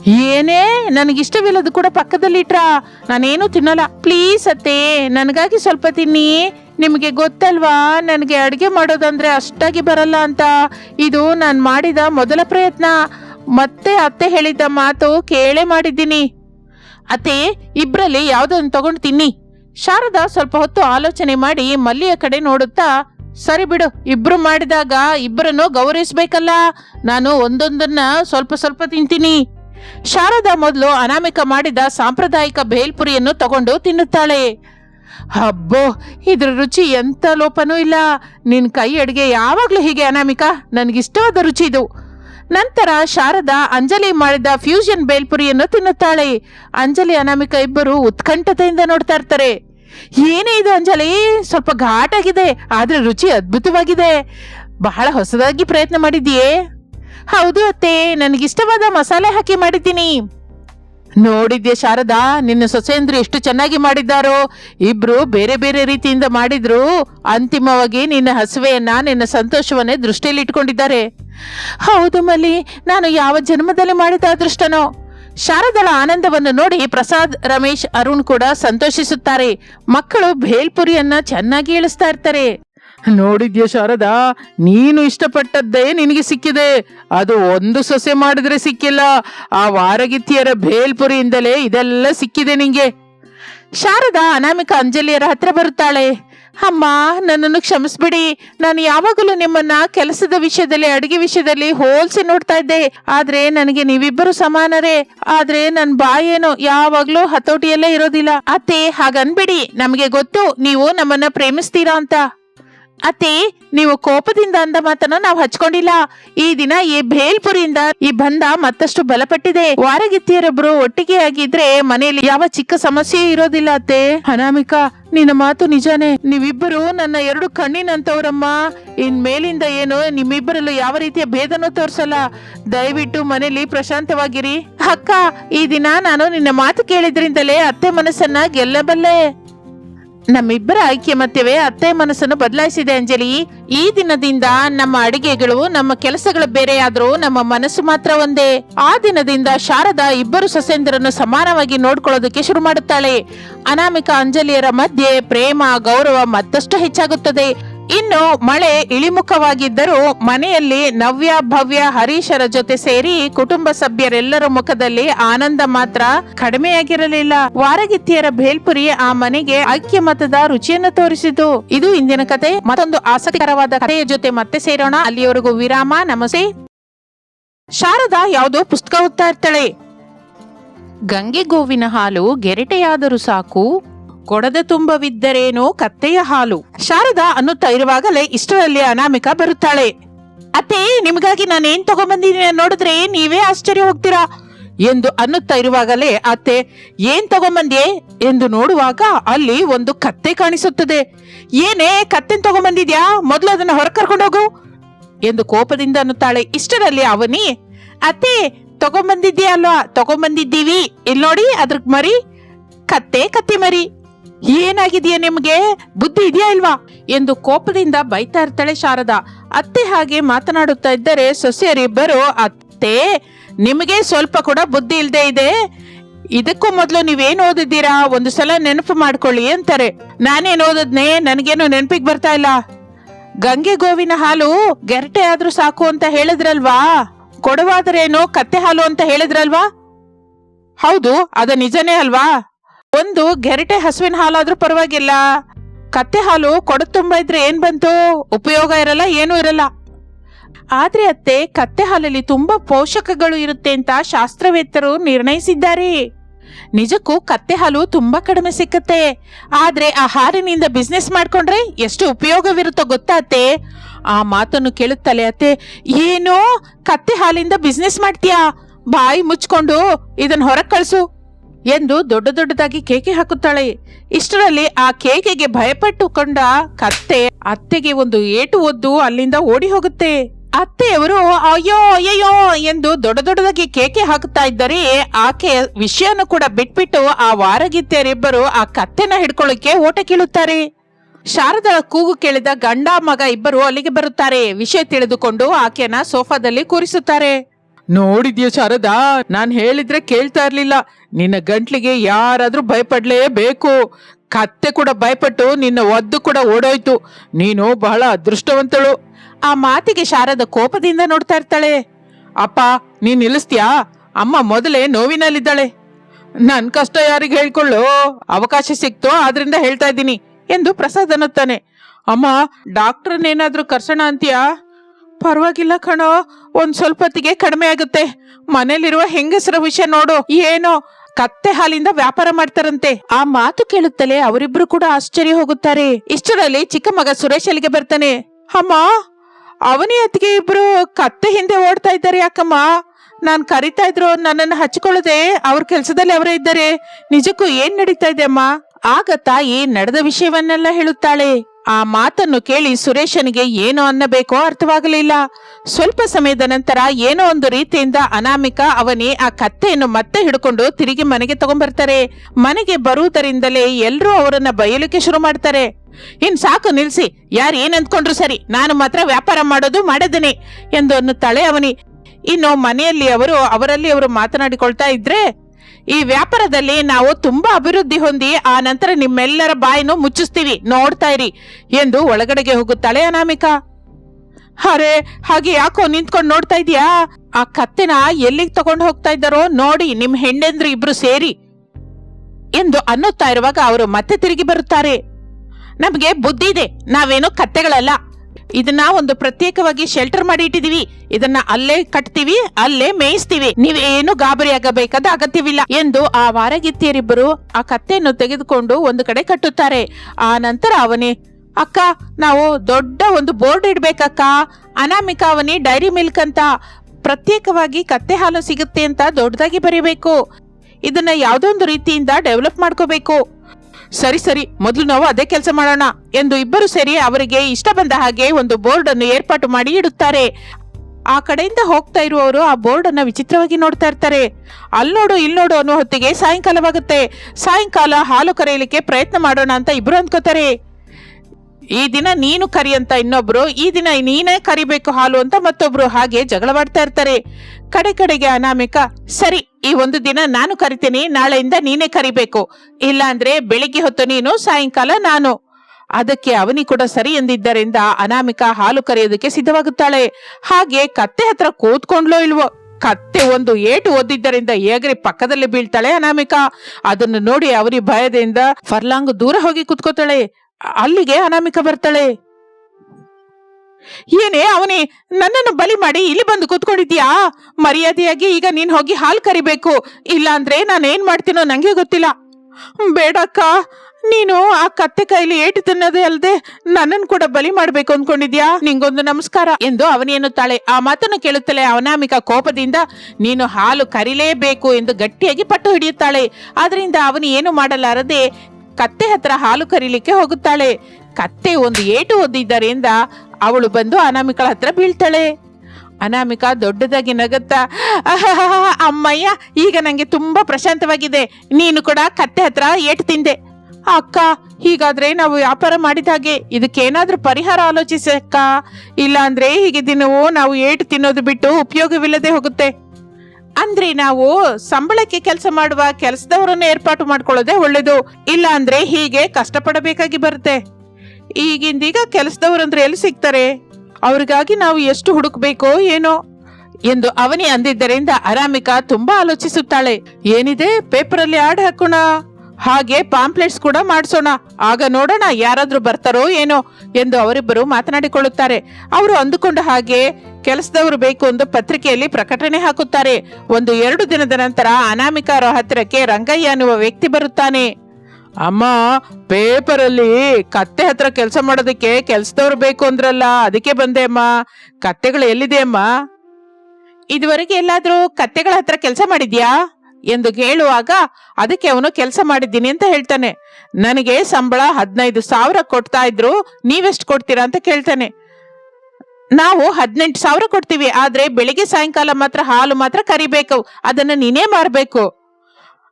ಏನೇ, ನನಗಿಷ್ಟವಿಲ್ಲದು ಕೂಡ ಪಕ್ಕದಲ್ಲಿಟ್ರಾ. ನಾನೇನು ತಿನ್ನಲ್ಲ. ಪ್ಲೀಸ್ ಅತ್ತೆ, ನನಗಾಗಿ ಸ್ವಲ್ಪ ತಿನ್ನಿ. ನಿಮಗೆ ಗೊತ್ತಲ್ವಾ? ನನಗೆ ಅಡುಗೆ ಮಾಡೋದಂದರೆ ಅಷ್ಟಾಗಿ ಬರಲ್ಲ ಅಂತ. ಇದು ನಾನು ಮಾಡಿದ ಮೊದಲ ಪ್ರಯತ್ನ. ಮತ್ತೆ ಅತ್ತೆ ಹೇಳಿದ್ದ ಮಾತು ಕೇಳೇ ಮಾಡಿದ್ದೀನಿ. ಅತ್ತೆ ಇಬ್ಬರಲ್ಲಿ ಯಾವುದನ್ನು ತಗೊಂಡು ತಿನ್ನಿ? ಶಾರದಾ ಸ್ವಲ್ಪ ಹೊತ್ತು ಆಲೋಚನೆ ಮಾಡಿ ಮಲ್ಲಿಯ ಕಡೆ ನೋಡುತ್ತಾ, ಸರಿ ಬಿಡು, ಇಬ್ರು ಮಾಡಿದಾಗ ಇಬ್ಬರನ್ನು ಗೌರವಿಸ್ಬೇಕಲ್ಲ. ನಾನು ಒಂದೊಂದನ್ನ ಸ್ವಲ್ಪ ಸ್ವಲ್ಪ ತಿಂತೀನಿ. ಶಾರದಾ ಮೊದಲು ಅನಾಮಿಕ ಮಾಡಿದ ಸಾಂಪ್ರದಾಯಿಕ ಬೇಲ್ಪುರಿಯನ್ನು ತಗೊಂಡು ತಿನ್ನುತ್ತಾಳೆ. ಹಬ್ಬೋ, ಇದ್ರ ರುಚಿ ಎಂಥ ಲೋಪನೂ ಇಲ್ಲ. ನಿನ್ ಕೈ ಅಡುಗೆ ಯಾವಾಗಲೂ ಹೀಗೆ ಅನಾಮಿಕಾ. ನನಗಿಷ್ಟವಾದ ರುಚಿ ಇದು. ನಂತರ ಶಾರದಾ ಅಂಜಲಿ ಮಾಡಿದ ಫ್ಯೂಷನ್ ಬೇಲ್ಪುರಿಯನ್ನು ತಿನ್ನುತ್ತಾಳೆ. ಅಂಜಲಿ ಅನಾಮಿಕ ಇಬ್ಬರು ಉತ್ಕಂಠತೆಯಿಂದ ನೋಡ್ತಾ ಇರ್ತಾರೆ. ಏನೇ ಇದು ಅಂಜಲಿ? ಸ್ವಲ್ಪ ಘಾಟಾಗಿದೆ, ಆದರೆ ರುಚಿ ಅದ್ಭುತವಾಗಿದೆ. ಬಹಳ ಹೊಸದಾಗಿ ಪ್ರಯತ್ನ ಮಾಡಿದ್ಯೇ ಹೌದು ಅತ್ತೆ, ನನಗಿಷ್ಟವಾದ ಮಸಾಲೆ ಹಾಕಿ ಮಾಡಿದ್ದೀನಿ. ನೋಡಿದ್ಯಾ ಶಾರದಾ? ನಿನ್ನ ಸೊಸೆಯಂದ್ರು ಎಷ್ಟು ಚೆನ್ನಾಗಿ ಮಾಡಿದ್ದಾರೋ? ಇಬ್ರು ಬೇರೆ ಬೇರೆ ರೀತಿಯಿಂದ ಮಾಡಿದ್ರು. ಅಂತಿಮವಾಗಿ ನಿನ್ನ ಹಸುವೆಯನ್ನ, ನಿನ್ನ ಸಂತೋಷವನ್ನೇ ದೃಷ್ಟಿಯಲ್ಲಿ ಇಟ್ಕೊಂಡಿದ್ದಾರೆ. ಹೌದು ಮಲ್ಲಿ, ನಾನು ಯಾವ ಜನ್ಮದಲ್ಲಿ ಮಾಡಿದ ಅದೃಷ್ಟನೋ? ಶಾರದಳ ಆನಂದವನ್ನು ನೋಡಿ ಪ್ರಸಾದ್, ರಮೇಶ್, ಅರುಣ್ ಕೂಡ ಸಂತೋಷಿಸುತ್ತಾರೆ. ಮಕ್ಕಳು ಭೇಲ್ಪುರಿಯನ್ನ ಚೆನ್ನಾಗಿ ಇಳಿಸ್ತಾ ಇರ್ತಾರೆ. ನೋಡಿದ್ಯಾ ಶಾರದಾ? ನೀನು ಇಷ್ಟಪಟ್ಟದ್ದೇ ನಿನಗೆ ಸಿಕ್ಕಿದೆ. ಅದು ಒಂದು ಸೊಸೆ ಮಾಡಿದ್ರೆ ಸಿಕ್ಕಿಲ್ಲ. ಆ ವಾರಗಿತ್ತಿಯರ ಭೇಲ್ಪುರಿಯಿಂದಲೇ ಇದೆಲ್ಲ ಸಿಕ್ಕಿದೆ ನಿಂಗೆ. ಶಾರದಾ, ಅನಾಮಿಕ ಅಂಜಲಿಯರ ಹತ್ರ ಬರುತ್ತಾಳೆ. ಅಮ್ಮ, ನನ್ನನ್ನು ಕ್ಷಮಿಸ್ಬಿಡಿ. ನಾನು ಯಾವಾಗಲೂ ನಿಮ್ಮನ್ನ ಕೆಲಸದ ವಿಷಯದಲ್ಲಿ, ಅಡಿಗೆ ವಿಷಯದಲ್ಲಿ ಹೋಲ್ಸಿ ನೋಡ್ತಾ ಇದ್ದೆ. ಆದ್ರೆ ನನಗೆ ನೀವಿಬ್ಬರು ಸಮಾನರೇ. ಆದ್ರೆ ನನ್ನ ಬಾಯೇನೋ ಯಾವಾಗ್ಲೂ ಹತೋಟಿಯಲ್ಲೇ ಇರೋದಿಲ್ಲ. ಅತ್ತೆ, ಹಾಗನ್ಬಿಡಿ. ನಮಗೆ ಗೊತ್ತು, ನೀವು ನಮ್ಮನ್ನ ಪ್ರೇಮಿಸ್ತೀರಾ ಅಂತ. ಅತ್ತೆ, ನೀವು ಕೋಪದಿಂದ ಅಂದ ಮಾತನ್ನ ನಾವು ಹಚ್ಕೊಂಡಿಲ್ಲ. ಈ ದಿನ ಈ ಭೇಲ್ಪುರಿಯಿಂದ ಈ ಬಂಧ ಮತ್ತಷ್ಟು ಬಲಪಟ್ಟಿದೆ. ವಾರಗಿತ್ತಿಯರೊಬ್ರು ಒಟ್ಟಿಗೆ ಆಗಿದ್ರೆ ಮನೆಯಲ್ಲಿ ಯಾವ ಚಿಕ್ಕ ಸಮಸ್ಯೆ ಇರೋದಿಲ್ಲ ಅತ್ತೆ. ಅನಾಮಿಕಾ, ನಿನ್ನ ಮಾತು ನಿಜಾನೇ. ನೀವಿಬ್ಬರು ನನ್ನ ಎರಡು ಕಣ್ಣಿನಂತವ್ರಮ್ಮ. ಇನ್ ಮೇಲಿಂದ ಏನು ನಿಮ್ಮಿಬ್ಬರಲ್ಲೂ ಯಾವ ರೀತಿಯ ಭೇದನೂ ತೋರ್ಸಲ್ಲ. ದಯವಿಟ್ಟು ಮನೇಲಿ ಪ್ರಶಾಂತವಾಗಿರಿ. ಅಕ್ಕ, ಈ ದಿನ ನಾನು ನಿನ್ನ ಮಾತು ಕೇಳಿದ್ರಿಂದಲೇ ಅತ್ತೆ ಮನಸ್ಸನ್ನ ಗೆಲ್ಲಬಲ್ಲೆ. ನಮ್ಮಿಬ್ಬರ ಐಕ್ಯಮತ್ಯವೇ ಅತ್ತೆ ಮನಸ್ಸನ್ನು ಬದಲಾಯಿಸಿದೆ ಅಂಜಲಿ. ಈ ದಿನದಿಂದ ನಮ್ಮ ಅಡಿಗೆಗಳು, ನಮ್ಮ ಕೆಲಸಗಳು ಬೇರೆಯಾದ್ರೂ ನಮ್ಮ ಮನಸ್ಸು ಮಾತ್ರ ಒಂದೇ. ಆ ದಿನದಿಂದ ಶಾರದಾ ಇಬ್ಬರು ಸೊಸೆಂದರನ್ನು ಸಮಾನವಾಗಿ ನೋಡ್ಕೊಳ್ಳೋದಕ್ಕೆ ಶುರು ಮಾಡುತ್ತಾಳೆ. ಅನಾಮಿಕ ಅಂಜಲಿಯರ ಮಧ್ಯೆ ಪ್ರೇಮ, ಗೌರವ ಮತ್ತಷ್ಟು ಹೆಚ್ಚಾಗುತ್ತದೆ. ಇನ್ನು ಮಳೆ ಇಳಿಮುಖವಾಗಿದ್ದರೂ ಮನೆಯಲ್ಲಿ ನವ್ಯ, ಭವ್ಯ ಹರೀಶರ ಜೊತೆ ಸೇರಿ ಕುಟುಂಬ ಸಭ್ಯರೆಲ್ಲರ ಮುಖದಲ್ಲಿ ಆನಂದ ಮಾತ್ರ ಕಡಿಮೆಯಾಗಿರಲಿಲ್ಲ. ವಾರಗಿತ್ತಿಯರ ಭೇಲ್ಪುರಿ ಆ ಮನೆಗೆ ಐಕ್ಯ ಮತದ ರುಚಿಯನ್ನು ತೋರಿಸಿತು. ಇದು ಇಂದಿನ ಕತೆ. ಮತ್ತೊಂದು ಆಸಕ್ತಿಕರವಾದ ಕಥೆಯ ಜೊತೆ ಮತ್ತೆ ಸೇರೋಣ. ಅಲ್ಲಿಯವರೆಗೂ ವಿರಾಮ. ನಮಸ್ತೆ. ಶಾರದಾ ಯಾವುದೋ ಪುಸ್ತಕ ಓದ್ತಾ ಇರ್ತಾಳೆ. ಗಂಗೆ ಗೋವಿನ ಹಾಲು ಗೆರೆಟೆಯಾದರೂ ಸಾಕು. ಕೊಡದ ತುಂಬವಿದ್ದರೇನೋ ಕತ್ತೆಯ ಹಾಲು. ಶಾರದಾ ಅನ್ನುತ್ತಾ ಇರುವಾಗಲೇ ಇಷ್ಟರಲ್ಲಿ ಅನಾಮಿಕ ಬರುತ್ತಾಳೆ. ಅತ್ತೆ, ನಿಮಗಾಗಿ ನಾನೇನ್ ತಗೊಂಬಂದಿದ್ದೀನಿ ನೋಡಿದ್ರೆ ನೀವೇ ಆಶ್ಚರ್ಯ ಹೋಗ್ತೀರಾ? ಎಂದು ಅನ್ನುತ್ತಾ ಇರುವಾಗಲೇ, ಅತ್ತೆ, ಏನ್ ತಗೊಂಬಂದ್ಯೆ? ಎಂದು ನೋಡುವಾಗ ಅಲ್ಲಿ ಒಂದು ಕತ್ತೆ ಕಾಣಿಸುತ್ತದೆ. ಏನೇ, ಕತ್ತೆನ್ ತಗೊಂಬಂದಿದ್ಯಾ? ಮೊದಲು ಅದನ್ನ ಹೊರ ಕರ್ಕೊಂಡು ಹೋಗು. ಎಂದು ಕೋಪದಿಂದ ಅನ್ನುತ್ತಾಳೆ. ಇಷ್ಟರಲ್ಲಿ ಅವನಿ, ಅತ್ತೆ, ತಗೊಂಬಂದಿದ್ಯಾ ಅಲ್ವಾ? ತಗೊಂಬಂದಿದ್ದೀವಿ. ಇಲ್ಲಿ ನೋಡಿ ಅದ್ರ ಮರಿ. ಕತ್ತೆ ಕತ್ತೆ ಮರಿ. ಏನಾಗಿದೆಯಾ ನಿಮಗೆ? ಬುದ್ಧಿ ಇದೆಯಾ ಇಲ್ವಾ? ಎಂದು ಕೋಪದಿಂದ ಬೈತಾ ಇರ್ತಾಳೆ ಶಾರದಾ. ಅತ್ತೆ ಹಾಗೆ ಮಾತನಾಡುತ್ತಾ ಇದ್ದರೆ ಸೊಸೆಯರಿಬ್ಬರು, ಅತ್ತೆ, ನಿಮಗೆ ಸ್ವಲ್ಪ ಕೂಡ ಬುದ್ಧಿ ಇಲ್ದೇ ಇದೆ. ಇದಕ್ಕೂ ಮೊದಲು ನೀವೇನು ಓದಿದ್ದೀರಾ? ಒಂದು ಸಲ ನೆನಪು ಮಾಡ್ಕೊಳ್ಳಿ ಅಂತಾರೆ. ನಾನೇನು ಓದದ್ನೆ? ನನಗೇನು ನೆನಪಿಗೆ ಬರ್ತಾ ಇಲ್ಲ. ಗಂಗೆ ಗೋವಿನ ಹಾಲು ಗೆರಟೆ ಆದ್ರೂ ಸಾಕು ಅಂತ ಹೇಳಿದ್ರಲ್ವಾ? ಕೊಡುವಾದ್ರೇನು ಕತ್ತೆ ಹಾಲು ಅಂತ ಹೇಳಿದ್ರಲ್ವಾ? ಹೌದು, ಅದ ನಿಜನೇ ಅಲ್ವಾ? ಒಂದು ಗೆರಟೆ ಹಸುವಿನ ಹಾಲಾದ್ರೂ ಪರವಾಗಿಲ್ಲ. ಕತ್ತೆ ಹಾಲು ಕೊಡ ತುಂಬ ಇದ್ರೆ ಏನ್ ಬಂತು? ಉಪಯೋಗ ಇರಲ್ಲ, ಏನೂ ಇರಲ್ಲ. ಆದ್ರೆ ಅತ್ತೆ, ಕತ್ತೆ ಹಾಲಲ್ಲಿ ತುಂಬಾ ಪೋಷಕಗಳು ಇರುತ್ತೆ ಅಂತ ಶಾಸ್ತ್ರವೇತ್ತರು ನಿರ್ಣಯಿಸಿದ್ದಾರೆ. ನಿಜಕ್ಕೂ ಕತ್ತೆ ಹಾಲು ತುಂಬಾ ಕಡಿಮೆ ಸಿಕ್ಕತ್ತೆ. ಆದ್ರೆ ಆ ಹಾಲಿನಿಂದ ಬಿಸ್ನೆಸ್ ಮಾಡ್ಕೊಂಡ್ರೆ ಎಷ್ಟು ಉಪಯೋಗವಿರುತ್ತೋ ಗೊತ್ತಾ ಅತ್ತೆ? ಆ ಮಾತನ್ನು ಕೇಳುತ್ತಲೇ ಅತ್ತೆ, ಏನೋ ಕತ್ತೆ ಹಾಲಿಂದ ಬಿಸ್ನೆಸ್ ಮಾಡ್ತೀಯಾ? ಬಾಯಿ ಮುಚ್ಕೊಂಡು ಇದನ್ನ ಹೊರಗೆ ಕಳ್ಸು. ಎಂದು ದೊಡ್ಡ ದೊಡ್ಡದಾಗಿ ಕೇಕೆ ಹಾಕುತ್ತಾಳೆ. ಇಷ್ಟರಲ್ಲಿ ಆ ಕೇಕೆಗೆ ಭಯಪಟ್ಟುಕೊಂಡ ಕತ್ತೆ ಅತ್ತೆಗೆ ಒಂದು ಏಟು ಒದ್ದು ಅಲ್ಲಿಂದ ಓಡಿ ಹೋಗುತ್ತೆ. ಅತ್ತೆಯವರು, ಅಯ್ಯೋ ಅಯ್ಯೋ ಎಂದು ದೊಡ್ಡ ದೊಡ್ಡದಾಗಿ ಕೇಕೆ ಹಾಕುತ್ತಾ ಇದ್ದರೆ ಆಕೆ ವಿಷಯನ ಕೂಡ ಬಿಟ್ಬಿಟ್ಟು ಆ ವಾರಗಿತ್ತೆಯರಿಬ್ಬರು ಆ ಕತ್ತೆನ ಹಿಡ್ಕೊಳ್ಳಿಕ್ಕೆ ಓಟ ಕೀಳುತ್ತಾರೆ. ಶಾರದಳ ಕೂಗು ಕೇಳಿದ ಗಂಡ ಮಗ ಇಬ್ಬರು ಅಲ್ಲಿಗೆ ಬರುತ್ತಾರೆ. ವಿಷಯ ತಿಳಿದುಕೊಂಡು ಆಕೆನ ಸೋಫಾದಲ್ಲಿ ಕೂರಿಸುತ್ತಾರೆ. ನೋಡಿದ್ಯಾ ಶಾರದಾ? ನಾನು ಹೇಳಿದ್ರೆ ಕೇಳ್ತಾ ಇರ್ಲಿಲ್ಲ. ನಿನ್ನ ಗಂಟ್ಲಿಗೆ ಯಾರಾದ್ರೂ ಭಯಪಡಲೇಬೇಕು. ಕತ್ತೆ ಕೂಡ ಭಯಪಟ್ಟು ನಿನ್ನ ಒದ್ದು ಕೂಡ ಓಡೋಯ್ತು. ನೀನು ಬಹಳ ಅದೃಷ್ಟವಂತಳು. ಆ ಮಾತಿಗೆ ಶಾರದ ಕೋಪದಿಂದ ನೋಡ್ತಾ ಇರ್ತಾಳೆ. ಅಪ್ಪ, ನೀನ್ ನಿಲ್ಲಿಸ್ತೀಯಾ? ಅಮ್ಮ ಮೊದಲೇ ನೋವಿನಲ್ಲಿದ್ದಾಳೆ. ನನ್ ಕಷ್ಟ ಯಾರಿಗೆ ಹೇಳ್ಕೊಳ್ಳು? ಅವಕಾಶ ಸಿಕ್ತೋ? ಆದ್ರಿಂದ ಹೇಳ್ತಾ ಇದ್ದೀನಿ ಎಂದು ಪ್ರಸಾದ್ ಅನ್ನುತ್ತಾನೆ. ಅಮ್ಮ ಡಾಕ್ಟರ್ನೇನಾದ್ರೂ ಕರ್ಸೋಣ ಅಂತೀಯಾ? ಪರವಾಗಿಲ್ಲ ಕಣೋ, ಒಂದ್ ಸ್ವಲ್ಪ ಹೊತ್ತಿಗೆ ಕಡಿಮೆ ಆಗುತ್ತೆ. ಮನೇಲಿರುವ ಹೆಂಗಸರ ವಿಷಯ ನೋಡು, ಏನೋ ಕತ್ತೆ ಹಾಲಿಂದ ವ್ಯಾಪಾರ ಮಾಡ್ತಾರಂತೆ. ಆ ಮಾತು ಕೇಳುತ್ತಲೇ ಅವರಿಬ್ರು ಕೂಡ ಆಶ್ಚರ್ಯ ಹೋಗುತ್ತಾರೆ. ಇಷ್ಟರಲ್ಲಿ ಚಿಕ್ಕ ಮಗ ಸುರೇಶ್ ಅಲ್ಲಿಗೆ ಬರ್ತಾನೆ. ಅಮ್ಮ, ಅವನಿ ಅತ್ತಿಗೆ ಇಬ್ರು ಕತ್ತೆ ಹಿಂದೆ ಓಡ್ತಾ ಇದ್ದಾರೆ ಯಾಕಮ್ಮ? ನಾನ್ ಕರಿತಾ ಇದ್ರು ನನ್ನನ್ನು ಹಚ್ಕೊಳ್ಳದೆ ಅವ್ರ ಕೆಲ್ಸದಲ್ಲಿ ಅವರೇ ಇದ್ದಾರೆ. ನಿಜಕ್ಕೂ ಏನ್ ನಡೀತಾ ಇದೆ ಅಮ್ಮ? ಆಗ ತಾಯಿ ನಡೆದ ವಿಷಯವನ್ನೆಲ್ಲ ಹೇಳುತ್ತಾಳೆ. ಆ ಮಾತನ್ನು ಕೇಳಿ ಸುರೇಶನಿಗೆ ಏನು ಅನ್ನಬೇಕೋ ಅರ್ಥವಾಗಲಿಲ್ಲ. ಸ್ವಲ್ಪ ಸಮಯದ ನಂತರ ಏನೋ ಒಂದು ರೀತಿಯಿಂದ ಅನಾಮಿಕ ಅವನೇ ಆ ಕತ್ತೆಯನ್ನು ಮತ್ತೆ ಹಿಡ್ಕೊಂಡು ತಿರುಗಿ ಮನೆಗೆ ತಗೊಂಡ್ಬರ್ತಾರೆ ಮನೆಗೆ ಬರುವುದರಿಂದಲೇ ಎಲ್ರೂ ಅವರನ್ನ ಬಯಲಿಕ್ಕೆ ಶುರು ಮಾಡ್ತಾರೆ. ಇನ್ ಸಾಕು ನಿಲ್ಸಿ, ಯಾರು ಏನ್ ಅಂದ್ಕೊಂಡ್ರು ಸರಿ, ನಾನು ಮಾತ್ರ ವ್ಯಾಪಾರ ಮಾಡೋದು ಮಾಡದೇನೆ ಎಂದು ಅನ್ನುತ್ತಾಳೆ ಅವನಿ. ಇನ್ನು ಮನೆಯಲ್ಲಿ ಅವರು, ಅವರಲ್ಲಿ ಅವರು ಮಾತನಾಡಿಕೊಳ್ತಾ ಇದ್ರೆ ಈ ವ್ಯಾಪಾರದಲ್ಲಿ ನಾವು ತುಂಬಾ ಅಭಿವೃದ್ಧಿ ಹೊಂದಿ ಆ ನಂತರ ನಿಮ್ಮೆಲ್ಲರ ಬಾಯಿನೂ ಮುಚ್ಚಿಸ್ತೀವಿ. ನೋಡ್ತಾ ಇರಿ ಎಂದು ಒಳಗಡೆಗೆ ಹೋಗುತ್ತಾಳೆ ಅನಾಮಿಕಾ. ಅರೆ, ಹಾಗೆ ಯಾಕೋ ನಿಂತ್ಕೊಂಡು ನೋಡ್ತಾ ಇದೀಯಾ ಆ ಕತ್ತೆನ ಎಲ್ಲಿಗೆ ತಗೊಂಡು ಹೋಗ್ತಾ ಇದ್ದಾರೋ ನೋಡಿ ನಿಮ್ ಹೆಂಡೆಂದ್ರು ಇಬ್ರು ಸೇರಿ ಎಂದು ಅನ್ನುತ್ತಾ ಇರುವಾಗ ಅವರು ಮತ್ತೆ ತಿರುಗಿ ಬರುತ್ತಾರೆ. ನಮಗೆ ಬುದ್ಧಿ ಇದೆ, ನಾವೇನು ಕತ್ತೆಗಳಲ್ಲ. ಇದನ್ನ ಒಂದು ಪ್ರತ್ಯೇಕವಾಗಿ ಶೆಲ್ಟರ್ ಮಾಡಿ ಇಟ್ಟಿದೀವಿ. ಇದನ್ನ ಅಲ್ಲೇ ಕಟ್ತೀವಿ, ಅಲ್ಲೇ ಮೇಯಿಸ್ತೀವಿ. ನೀವೇನು ಗಾಬರಿ ಆಗಬೇಕಾದ ಅಗತ್ಯವಿಲ್ಲ ಎಂದು ಆ ವಾರಗಿತ್ತಿಯರಿಬ್ಬರು ಆ ಕತ್ತೆಯನ್ನು ತೆಗೆದುಕೊಂಡು ಒಂದು ಕಡೆ ಕಟ್ಟುತ್ತಾರೆ. ಆ ನಂತರ ಅವನೇ, ಅಕ್ಕ, ನಾವು ದೊಡ್ಡ ಒಂದು ಬೋರ್ಡ್ ಇಡ್ಬೇಕಕ್ಕ. ಅನಾಮಿಕ ಅವನಿ ಡೈರಿ ಮಿಲ್ಕ್ ಅಂತ. ಪ್ರತ್ಯೇಕವಾಗಿ ಕತ್ತೆ ಹಾಲು ಸಿಗುತ್ತೆ ಅಂತ ದೊಡ್ಡದಾಗಿ ಬರೀಬೇಕು. ಇದನ್ನ ಯಾವುದೋ ಒಂದು ರೀತಿಯಿಂದ ಡೆವಲಪ್ ಮಾಡ್ಕೋಬೇಕು. ಸರಿ ಸರಿ, ಮೊದಲು ನಾವು ಅದೇ ಕೆಲಸ ಮಾಡೋಣ ಎಂದು ಇಬ್ಬರು ಸೇರಿ ಅವರಿಗೆ ಇಷ್ಟ ಬಂದ ಹಾಗೆ ಒಂದು ಬೋರ್ಡ್ ಅನ್ನು ಏರ್ಪಾಟು ಮಾಡಿ ಇಡುತ್ತಾರೆ. ಆ ಕಡೆಯಿಂದ ಹೋಗ್ತಾ ಇರುವವರು ಆ ಬೋರ್ಡ್ ಅನ್ನ ವಿಚಿತ್ರವಾಗಿ ನೋಡ್ತಾ ಇರ್ತಾರೆ. ಅಲ್ಲಿ ನೋಡು ಇಲ್ಲಿ ನೋಡು ಅನ್ನೋ ಹೊತ್ತಿಗೆ ಸಾಯಂಕಾಲವಾಗುತ್ತೆ. ಸಾಯಂಕಾಲ ಹಾಲು ಕರೆಯಲಿಕ್ಕೆ ಪ್ರಯತ್ನ ಮಾಡೋಣ ಅಂತ ಇಬ್ರು ಅಂದ್ಕೋತಾರೆ. ಈ ದಿನ ನೀನು ಕರಿ ಅಂತ ಇನ್ನೊಬ್ರು, ಈ ದಿನ ನೀನೇ ಕರಿಬೇಕು ಹಾಲು ಅಂತ ಮತ್ತೊಬ್ರು ಹಾಗೆ ಜಗಳವಾಡ್ತಾ ಇರ್ತಾರೆ. ಕಡೆ ಕಡೆಗೆ ಅನಾಮಿಕ, ಸರಿ, ಈ ಒಂದು ದಿನ ನಾನು ಕರಿತೀನಿ, ನಾಳೆಯಿಂದ ನೀನೇ ಕರಿಬೇಕು. ಇಲ್ಲ ಅಂದ್ರೆ ಬೆಳಿಗ್ಗೆ ಹೊತ್ತು ನೀನು, ಸಾಯಂಕಾಲ ನಾನು. ಅದಕ್ಕೆ ಅವನಿ ಕೂಡ ಸರಿ ಎಂದಿದ್ದರಿಂದ ಅನಾಮಿಕ ಹಾಲು ಕರೆಯೋದಕ್ಕೆ ಸಿದ್ಧವಾಗುತ್ತಾಳೆ. ಹಾಗೆ ಕತ್ತೆ ಹತ್ರ ಕೂತ್ಕೊಂಡ್ಲೋ ಇಲ್ವೋ? ಕತ್ತೆ ಒಂದು ಏಟು ಓದಿದ್ದರಿಂದ ಏಗ್ರಿ ಪಕ್ಕದಲ್ಲಿ ಬೀಳ್ತಾಳೆ ಅನಾಮಿಕ. ಅದನ್ನು ನೋಡಿ ಅವರಿ ಭಯದಿಂದ ಫರ್ಲಾಂಗ್ ದೂರ ಹೋಗಿ ಕುತ್ಕೋತಾಳೆ. ಅಲ್ಲಿಗೆ ಅನಾಮಿಕ ಬರ್ತಾಳೆ. ಏನೇ ಅವನೇ, ನನ್ನನ್ನು ಬಲಿ ಮಾಡಿ ಇಲ್ಲಿ ಬಂದು ಕೂತ್ಕೊಂಡಿದ್ಯಾ ಮರ್ಯಾದೆಯಾಗಿ ಈಗ ನೀನ್ ಹೋಗಿ ಹಾಲು ಕರಿಬೇಕು. ಇಲ್ಲ ಅಂದ್ರೆ ಏನ್ ಮಾಡ್ತೀನೋ ನಂಗೆ ಗೊತ್ತಿಲ್ಲ. ಬೇಡಕ್ಕ, ನೀನು ಆ ಕತ್ತೆ ಕೈಲಿ ಏಟು ತಿನ್ನೋದೇ ಅಲ್ಲದೆ ನನ್ನನ್ನು ಕೂಡ ಬಲಿ ಮಾಡ್ಬೇಕು ಅಂದ್ಕೊಂಡಿದ್ಯಾ ನಿಂಗೊಂದು ನಮಸ್ಕಾರ ಎಂದು ಅವನೇನ್ನುತ್ತಾಳೆ ಆ ಮಾತನ್ನು ಕೇಳುತ್ತಲೇ ಅವನಾಮಿಕ ಕೋಪದಿಂದ, ನೀನು ಹಾಲು ಕರಿಲೇಬೇಕು ಎಂದು ಗಟ್ಟಿಯಾಗಿ ಪಟ್ಟು ಹಿಡಿಯುತ್ತಾಳೆ. ಆದ್ರಿಂದ ಅವನು ಏನು ಮಾಡಲಾರದೆ ಕತ್ತೆ ಹತ್ರ ಹಾಲು ಕರೀಲಿಕ್ಕೆ ಹೋಗುತ್ತಾಳೆ. ಕತ್ತೆ ಒಂದು ಏಟು ಒದ್ದಿದ್ದರಿಂದ ಅವಳು ಬಂದು ಅನಾಮಿಕಳ ಹತ್ರ ಬೀಳ್ತಾಳೆ. ಅನಾಮಿಕಾ ದೊಡ್ಡದಾಗಿ ನಗುತ್ತಾ ಅಮ್ಮಯ್ಯ, ಈಗ ನನಗೆ ತುಂಬಾ ಪ್ರಶಾಂತವಾಗಿದೆ. ನೀನು ಕೂಡ ಕತ್ತೆ ಹತ್ರ ಏಟು ತಿಂದೆ. ಅಕ್ಕ, ಹೀಗಾದ್ರೆ ನಾವು ವ್ಯಾಪಾರ ಮಾಡಿದ ಹಾಗೆ ಇದಕ್ಕೇನಾದ್ರೂ ಪರಿಹಾರ ಆಲೋಚಿಸಕ್ಕ? ಇಲ್ಲಾಂದ್ರೆ ಹೀಗೆ ದಿನವೂ ನಾವು ಏಟು ತಿನ್ನೋದು ಬಿಟ್ಟು ಉಪಯೋಗವಿಲ್ಲದೆ ಹೋಗುತ್ತೆ. ಅಂದ್ರೆ ನಾವು ಸಂಬಳಕ್ಕೆ ಕೆಲಸ ಮಾಡುವ ಕೆಲಸದವರನ್ನ ಏರ್ಪಾಟು ಮಾಡ್ಕೊಳ್ಳೋದೆ ಒಳ್ಳೇದು. ಇಲ್ಲ ಅಂದ್ರೆ ಹೀಗೆ ಕಷ್ಟಪಡಬೇಕಾಗಿ ಬರುತ್ತೆ. ಈಗಿಂದೀಗ ಕೆಲಸದವರಂದ್ರೆ ಎಲ್ಲಿ ಸಿಗ್ತಾರೆ? ಅವ್ರಿಗಾಗಿ ನಾವು ಎಷ್ಟು ಹುಡುಕ್ಬೇಕೋ ಏನೋ ಎಂದು ಅವನಿ ಅಂದಿದ್ದರಿಂದ ಅರಾಮಿಕಾ ತುಂಬಾ ಆಲೋಚಿಸುತ್ತಾಳೆ. ಏನಿದೆ? ಪೇಪರಲ್ಲಿ ಆಡ್ ಹಾಕೋಣ. ಹಾಗೆ ಪಾಂಪ್ಲೆಟ್ಸ್ ಕೂಡ ಮಾಡಿಸೋಣ. ಆಗ ನೋಡೋಣ ಯಾರಾದರೂ ಬರ್ತಾರೋ ಏನೋ ಎಂದು ಅವರಿಬ್ಬರು ಮಾತನಾಡಿಕೊಳ್ಳುತ್ತಾರೆ. ಅವರು ಅಂದುಕೊಂಡ ಹಾಗೆ ಕೆಲಸದವರು ಬೇಕು ಎಂದು ಪತ್ರಿಕೆಯಲ್ಲಿ ಪ್ರಕಟಣೆ ಹಾಕುತ್ತಾರೆ. ಒಂದು ಎರಡು ದಿನದ ನಂತರ ಅನಾಮಿಕಾರ ಹತ್ತಿರಕ್ಕೆ ರಂಗಯ್ಯ ಅನ್ನುವ ವ್ಯಕ್ತಿ ಬರುತ್ತಾನೆ. ಅಮ್ಮ, ಪೇಪರಲ್ಲಿ ಕತ್ತೆ ಹತ್ರ ಕೆಲಸ ಮಾಡೋದಕ್ಕೆ ಕೆಲಸದವ್ರು ಬೇಕು ಅಂದ್ರಲ್ಲ, ಅದಕ್ಕೆ ಬಂದೆ ಅಮ್ಮ. ಕತ್ತೆಗಳು ಎಲ್ಲಿದೆ ಅಮ್ಮ? ಇದುವರೆಗೆ ಎಲ್ಲಾದರೂ ಕತ್ತೆಗಳ ಹತ್ರ ಕೆಲಸ ಮಾಡಿದ್ಯಾ? ಎಂದು ಕೇಳುವಾಗ ಅದಕ್ಕೆ ಅವನು ಕೆಲಸ ಮಾಡಿದ್ದೀನಿ ಅಂತ ಹೇಳ್ತಾನೆ. ನನಗೆ ಸಂಬಳ ಹದಿನೈದು ಸಾವಿರ ಕೊಡ್ತಾ ಇದ್ರು ನೀವೆಷ್ಟು ಕೊಡ್ತೀರಾ ಅಂತ ಕೇಳ್ತಾನೆ. ನಾವು ಹದಿನೆಂಟು ಸಾವಿರ ಕೊಡ್ತೀವಿ, ಆದ್ರೆ ಬೆಳಿಗ್ಗೆ ಸಾಯಂಕಾಲ ಮಾತ್ರ ಹಾಲು ಮಾತ್ರ ಕರಿಬೇಕು, ಅದನ್ನ ನೀನೇ ಮಾರಬೇಕು.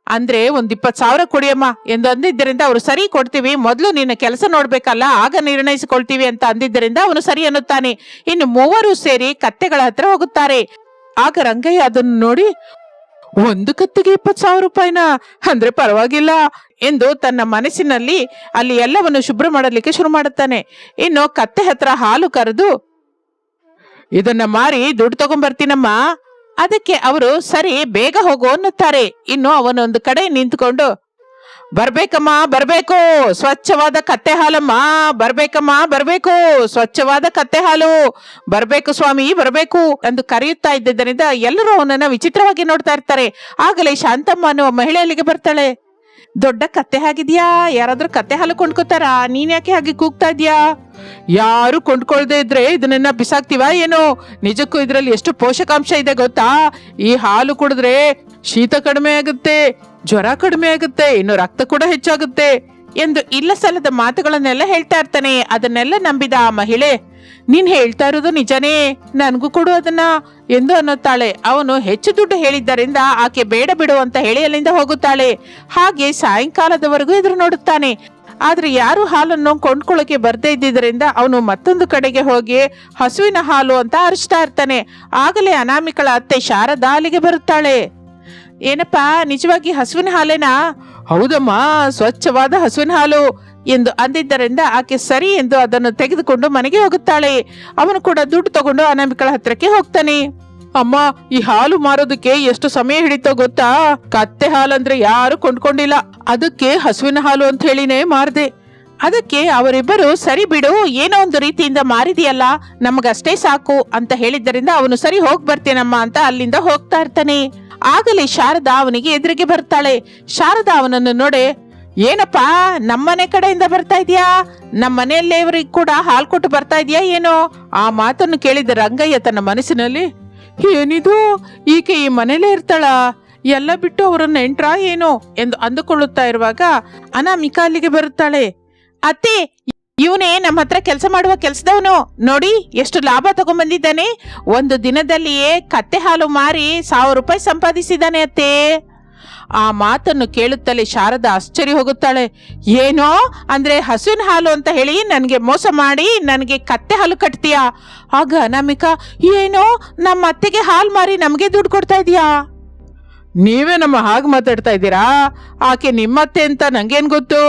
ಅಂದ್ರೆ ಒಂದ್ ಇಪ್ಪತ್ತು ಸಾವಿರ ಕೊಡಿಯಮ್ಮ ಎಂದು ಅಂದಿದ್ದರಿಂದ ಅವರು ಸರಿ ಕೊಡ್ತೀವಿ, ಮೊದಲು ನಿನ್ನ ಕೆಲಸ ನೋಡ್ಬೇಕಲ್ಲ, ಆಗ ನಿರ್ಣಯಿಸಿಕೊಳ್ತೀವಿ ಅಂತ ಅಂದಿದ್ದರಿಂದ ಅವನು ಸರಿ ಅನ್ನುತ್ತಾನೆ. ಇನ್ನು ಮೂವರು ಸೇರಿ ಕತ್ತೆಗಳ ಹತ್ರ ಹೋಗುತ್ತಾರೆ. ಆಗ ರಂಗಯ್ಯ ಅದನ್ನು ನೋಡಿ ಒಂದು ಕತ್ತಿಗೆ ಇಪ್ಪತ್ತು ಸಾವಿರ ರೂಪಾಯಿನ? ಅಂದ್ರೆ ಪರವಾಗಿಲ್ಲ. ಎಂದು ತನ್ನ ಮನಸ್ಸಿನಲ್ಲಿ ಅಲ್ಲಿ ಎಲ್ಲವನ್ನು ಶುಭ್ರ ಮಾಡಲಿಕ್ಕೆ ಶುರು ಮಾಡುತ್ತಾನೆ. ಇನ್ನು ಕತ್ತೆ ಹತ್ರ ಹಾಲು ಕರೆದು, ಇದನ್ನ ಮಾರಿ ದುಡ್ಡು ತಗೊಂಡ್ಬರ್ತೀನಮ್ಮ ಅದಕ್ಕೆ ಅವರು ಸರಿ, ಬೇಗ ಹೋಗು ಅನ್ನುತ್ತಾರೆ. ಇನ್ನು ಅವನೊಂದು ಕಡೆ ನಿಂತ್ಕೊಂಡು ಬರ್ಬೇಕಮ್ಮ, ಬರ್ಬೇಕು. ಸ್ವಚ್ಛವಾದ ಕತ್ತೆ ಹಾಲಮ್ಮ, ಬರ್ಬೇಕಮ್ಮ, ಬರ್ಬೇಕು. ಸ್ವಚ್ಛವಾದ ಕತ್ತೆ ಹಾಲು. ಬರ್ಬೇಕು ಸ್ವಾಮಿ, ಬರ್ಬೇಕು ಎಂದು ಕರೆಯುತ್ತಾ ಇದ್ದಿದ್ದರಿಂದ ಎಲ್ಲರೂ ಅವನನ್ನ ವಿಚಿತ್ರವಾಗಿ ನೋಡ್ತಾ ಇರ್ತಾರೆ. ಆಗಲೇ ಶಾಂತಮ್ಮ ಅನ್ನುವ ಮಹಿಳೆ ಅಲ್ಲಿಗೆ ಬರ್ತಾಳೆ. ದೊಡ್ಡ ಕತ್ತೆ ಹಾಗಿದ್ಯಾ? ಯಾರಾದ್ರೂ ಕತ್ತೆ ಹಾಲು ಕೊಂಡ್ಕೋತಾರಾ? ನೀನ್ ಯಾಕೆ ಹಾಗೆ ಕೂಗ್ತಾ ಇದ್ಯಾ? ಯಾರು ಕೊಂಡ್ಕೊಳ್ದೇ ಇದ್ರೆ ಇದನ್ನ ಬಿಸಾಕ್ತಿವ ಏನು? ನಿಜಕ್ಕೂ ಇದರಲ್ಲಿ ಎಷ್ಟು ಪೋಷಕಾಂಶ ಇದೆ ಗೊತ್ತಾ? ಈ ಹಾಲು ಕುಡಿದ್ರೆ ಶೀತ ಕಡಿಮೆ ಆಗುತ್ತೆ, ಜ್ವರ ಕಡಿಮೆ ಆಗುತ್ತೆ, ಇನ್ನು ರಕ್ತ ಕೂಡ ಹೆಚ್ಚಾಗುತ್ತೆ ಎಂದು ಇಲ್ಲ ಸಲದ ಮಾತುಗಳನ್ನೆಲ್ಲ ಹೇಳ್ತಾ ಇರ್ತಾನೆ. ಅದನ್ನೆಲ್ಲ ನಂಬಿದ ಆ ಮಹಿಳೆ, ನೀನ್ ಹೇಳ್ತಾ ಇರೋದು ನಿಜನೇ, ನನಗೂ ಕೊಡು ಅದನ್ನ ಎಂದು ಅನ್ನುತ್ತಾಳೆ. ಅವನು ಹೆಚ್ಚು ದುಡ್ಡು ಹೇಳಿದ್ದರಿಂದ ಆಕೆ ಬೇಡ ಬಿಡು ಅಂತ ಹೇಳಿ ಅಲ್ಲಿಂದ ಹೋಗುತ್ತಾಳೆ. ಹಾಗೆ ಸಾಯಂಕಾಲದವರೆಗೂ ಎದುರು ನೋಡುತ್ತಾನೆ. ಆದ್ರೆ ಯಾರು ಹಾಲನ್ನು ಕೊಂಡ್ಕೊಳ್ಳೋಕೆ ಬರ್ದೇ ಇದ್ದಿದ್ದರಿಂದ ಅವನು ಮತ್ತೊಂದು ಕಡೆಗೆ ಹೋಗಿ ಹಸುವಿನ ಹಾಲು ಅಂತ ಅರಿಸ್ತಾ ಇರ್ತಾನೆ. ಆಗಲೇ ಅನಾಮಿಕಳ ಅತ್ತೆ ಶಾರದಾ ಅಲ್ಲಿಗೆ ಬರುತ್ತಾಳೆ. ಏನಪ್ಪಾ, ನಿಜವಾಗಿ ಹಸುವಿನ ಹಾಲೇನಾ? ಹೌದಮ್ಮ, ಸ್ವಚ್ಛವಾದ ಹಸುವಿನ ಹಾಲು ಎಂದು ಅಂದಿದ್ದರಿಂದ ಆಕೆ ಸರಿ ಎಂದು ಅದನ್ನು ತೆಗೆದುಕೊಂಡು ಮನೆಗೆ ಹೋಗುತ್ತಾಳೆ. ಅವನು ಕೂಡ ದುಡ್ಡು ತಗೊಂಡು ಅನಾಮಿಕಳ ಹತ್ರಕ್ಕೆ ಹೋಗ್ತಾನೆ. ಅಮ್ಮ, ಈ ಹಾಲು ಮಾರೋದಕ್ಕೆ ಎಷ್ಟು ಸಮಯ ಹಿಡಿತೋ ಗೊತ್ತಾ? ಕತ್ತೆ ಹಾಲಂದ್ರೆ ಯಾರು ಕೊಂಡ್ಕೊಂಡಿಲ್ಲ. ಅದಕ್ಕೆ ಹಸುವಿನ ಹಾಲು ಅಂತ ಹೇಳಿನೇ ಮಾರ್ದೆ. ಅದಕ್ಕೆ ಅವರಿಬ್ಬರು, ಸರಿ ಬಿಡು, ಏನೋ ಒಂದು ರೀತಿಯಿಂದ ಮಾರಿದೆಯಲ್ಲ, ನಮಗಷ್ಟೇ ಸಾಕು ಅಂತ ಹೇಳಿದ್ದರಿಂದ ಅವನು, ಸರಿ, ಹೋಗ್ ಬರ್ತೇನಮ್ಮ ಅಂತ ಅಲ್ಲಿಂದ ಹೋಗ್ತಾ ಇರ್ತಾನೆ. ಆಗಲೇ ಶಾರದಾ ಅವನಿಗೆ ಎದುರಿಗೆ ಬರ್ತಾಳೆ. ಶಾರದಾ ಅವನನ್ನು ನೋಡೆ, ಏನಪ್ಪಾ, ನಮ್ಮನೆ ಕಡೆಯಿಂದ ಬರ್ತಾ ಇದೆಯಾ? ನಮ್ಮ ಮನೆಯಲ್ಲೇವರಿಗೆ ಕೂಡ ಹಾಲು ಕೊಟ್ಟು ಬರ್ತಾ ಇದೆಯಾ ಏನೋ? ಆ ಮಾತನ್ನು ಕೇಳಿದ ರಂಗಯ್ಯ ತನ್ನ ಮನಸ್ಸಿನಲ್ಲಿ, ಏನಿದು? ಈಕೆ ಈ ಮನೇಲೇ ಇರ್ತಾಳ? ಎಲ್ಲ ಬಿಟ್ಟು ಅವರನ್ನ ಎಂಟ್ರಾ ಏನೋ ಎಂದು ಅಂದುಕೊಳ್ಳುತ್ತಾ ಇರುವಾಗ ಅನಾಮಿಕಾ ಅಲ್ಲಿಗೆ ಬರುತ್ತಾಳೆ, ಅತ್ತೆ, ಇವನೇ ನಮ್ಮ ಹತ್ರ ಕೆಲಸ ಮಾಡುವ ಕೆಲಸದವನು. ನೋಡಿ, ಎಷ್ಟು ಲಾಭ ತಗೊಂಡ್ಬಂದಿದ್ದಾನೆ ಒಂದು ದಿನದಲ್ಲಿಯೇ ಕತ್ತೆ ಹಾಲು ಮಾರಿ ಸಾವಿರ ರೂಪಾಯಿ ಸಂಪಾದಿಸಿದ್ದಾನೆ ಅತ್ತೆ. ಆ ಮಾತನ್ನು ಕೇಳುತ್ತಲೇ ಶಾರದಾ ಆಶ್ಚರ್ಯ ಹೋಗುತ್ತಾಳೆ, ಏನೋ, ಅಂದ್ರೆ ಹಸುವಿನ ಹಾಲು ಅಂತ ಹೇಳಿ ನನಗೆ ಮೋಸ ಮಾಡಿ ನನಗೆ ಕತ್ತೆ ಹಾಲು ಕಟ್ತೀಯಾ? ಆಗ ಅನಾಮಿಕಾ, ಏನೋ, ನಮ್ಮ ಅತ್ತೆಗೆ ಹಾಲು ಮಾರಿ ನಮಗೆ ದುಡ್ಡು ಕೊಡ್ತಾ ಇದೀಯಾ ನೀವೇ ನಮ್ಮ ಹಾಗೆ ಮಾತಾಡ್ತಾ ಇದ್ದೀರಾ? ಆಕೆ ನಿಮ್ಮತ್ತೆ ಅಂತ ನಂಗೇನು ಗೊತ್ತು?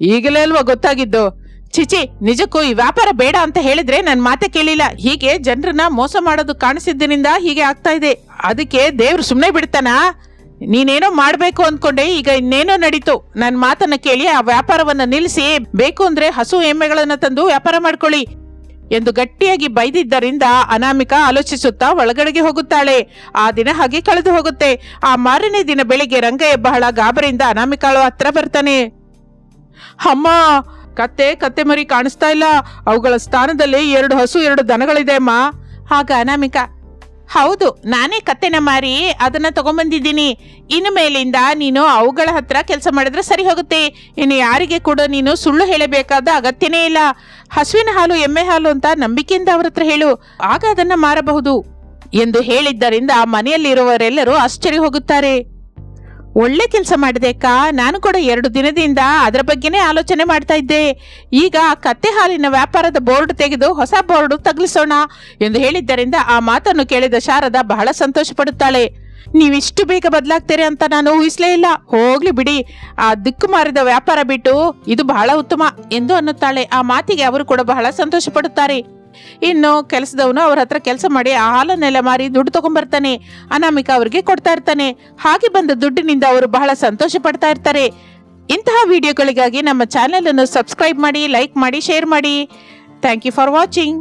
ಈಗಲೇ ಅಲ್ವಾ ಗೊತ್ತಾಗಿದ್ದು? ಚಿಚಿ ನಿಜಕ್ಕೂ ಈ ವ್ಯಾಪಾರ ಬೇಡ ಅಂತ ಹೇಳಿದ್ರೆ ನನ್ನ ಮಾತೆ ಕೇಳಿಲ್ಲ. ಹೀಗೆ ಜನರನ್ನ ಮೋಸ ಮಾಡೋದು ಕಾಣಿಸಿದ್ದರಿಂದ ಹೀಗೆ ಆಗ್ತಾ ಇದೆ. ಅದಕ್ಕೆ ದೇವ್ರು ಸುಮ್ಮನೆ ಬಿಡ್ತಾನಾ? ನೀನೇನೋ ಮಾಡಬೇಕು ಅಂದ್ಕೊಂಡೆ ಈಗ ಇನ್ನೇನೋ ನಡೀತು. ನನ್ನ ಮಾತನ್ನ ಕೇಳಿ ಆ ವ್ಯಾಪಾರವನ್ನ ನಿಲ್ಲಿಸಿ. ಬೇಕು ಅಂದ್ರೆ ಹಸು ಎಮ್ಮೆಗಳನ್ನ ತಂದು ವ್ಯಾಪಾರ ಮಾಡ್ಕೊಳ್ಳಿ. ಎಂದು ಗಟ್ಟಿಯಾಗಿ ಬೈದಿದ್ದರಿಂದ ಅನಾಮಿಕಾ ಆಲೋಚಿಸುತ್ತಾ ಒಳಗಡೆಗೆ ಹೋಗುತ್ತಾಳೆ. ಆ ದಿನ ಹಾಗೆ ಕಳೆದು ಹೋಗುತ್ತೆ. ಆ ಮಾರನೇ ದಿನ ಬೆಳಿಗ್ಗೆ ರಂಗಯ್ಯ ಬಹಳ ಗಾಬರಿಯಿಂದ ಅನಾಮಿಕಾಳು ಹತ್ರ ಬರ್ತಾನೆ. ಅಮ್ಮ, ಕತ್ತೆ ಕತ್ತೆ ಮರಿ ಕಾಣಿಸ್ತಾ ಇಲ್ಲ. ಅವುಗಳ ಸ್ಥಾನದಲ್ಲಿ ಎರಡು ಹಸು, ಎರಡು ದನಗಳಿದೆ, ಅಮ್ಮ. ಆಗ ಅನಾಮಿಕಾ ಹೌದು, ನಾನೇ ಕತ್ತೆನ ಮಾರಿ ಅದನ್ನ ತಗೊಂಬಂದಿದ್ದೀನಿ. ಇನ್ನು ಮೇಲಿಂದ ನೀನು ಅವುಗಳ ಹತ್ರ ಕೆಲಸ ಮಾಡಿದ್ರೆ ಸರಿ ಹೋಗುತ್ತೆ. ಇನ್ನು ಯಾರಿಗೆ ಕೂಡ ನೀನು ಸುಳ್ಳು ಹೇಳಬೇಕಾದ ಅಗತ್ಯನೇ ಇಲ್ಲ. ಹಸುವಿನ ಹಾಲು, ಎಮ್ಮೆ ಹಾಲು ಅಂತ ನಂಬಿಕೆಯಿಂದ ಅವ್ರ ಹತ್ರ ಹೇಳು. ಆಗ ಅದನ್ನ ಮಾರಬಹುದು. ಎಂದು ಹೇಳಿದ್ದರಿಂದ ಮನೆಯಲ್ಲಿರುವವರೆಲ್ಲರೂ ಆಶ್ಚರ್ಯ ಹೋಗುತ್ತಾರೆ. ಒಳ್ಳೆ ಕೆಲಸ ಮಾಡಿದೆ ಅಕ್ಕ. ನಾನು ಕೂಡ ಎರಡು ದಿನದಿಂದ ಅದರ ಬಗ್ಗೆನೇ ಆಲೋಚನೆ ಮಾಡ್ತಾ ಇದ್ದೆ. ಈಗ ಕತ್ತೆ ಹಾಲಿನ ವ್ಯಾಪಾರದ ಬೋರ್ಡ್ ತೆಗೆದು ಹೊಸ ಬೋರ್ಡ್ ತಗಲಿಸೋಣ ಎಂದು ಹೇಳಿದ್ದರಿಂದ ಆ ಮಾತನ್ನು ಕೇಳಿದ ಶಾರದ ಬಹಳ ಸಂತೋಷ ಪಡುತ್ತಾಳೆ ನೀವಿಷ್ಟು ಬೇಗ ಬದಲಾಗ್ತೀರಿ ಅಂತ ನಾನು ಊಹಿಸಲೇ ಇಲ್ಲ. ಹೋಗ್ಲಿ ಬಿಡಿ. ಆ ದಿಕ್ಕು ಮಾರಿದ ವ್ಯಾಪಾರ ಬಿಟ್ಟು ಇದು ಬಹಳ ಉತ್ತಮ ಎಂದು ಅನ್ನುತ್ತಾಳೆ. ಆ ಮಾತಿಗೆ ಅವರು ಕೂಡ ಬಹಳ ಸಂತೋಷ ಪಡುತ್ತಾರೆ ಇನ್ನು ಕೆಲಸದವನು ಅವ್ರ ಹತ್ರ ಕೆಲಸ ಮಾಡಿ ಆ ಹಾಲನ್ನೆಲ್ಲ ಮಾರಿ ದುಡ್ಡು ತಗೊಂಡ್ಬರ್ತಾನೆ ಅನಾಮಿಕ ಅವರಿಗೆ ಕೊಡ್ತಾ ಇರ್ತಾನೆ. ಹಾಗೆ ಬಂದ ದುಡ್ಡಿನಿಂದ ಅವರು ಬಹಳ ಸಂತೋಷ ಪಡ್ತಾ ಇರ್ತಾರೆ. ಇಂತಹ ವಿಡಿಯೋಗಳಿಗಾಗಿ ನಮ್ಮ ಚಾನೆಲ್ ಅನ್ನು ಸಬ್ಸ್ಕ್ರೈಬ್ ಮಾಡಿ, ಲೈಕ್ ಮಾಡಿ, ಶೇರ್ ಮಾಡಿ. Thank you for watching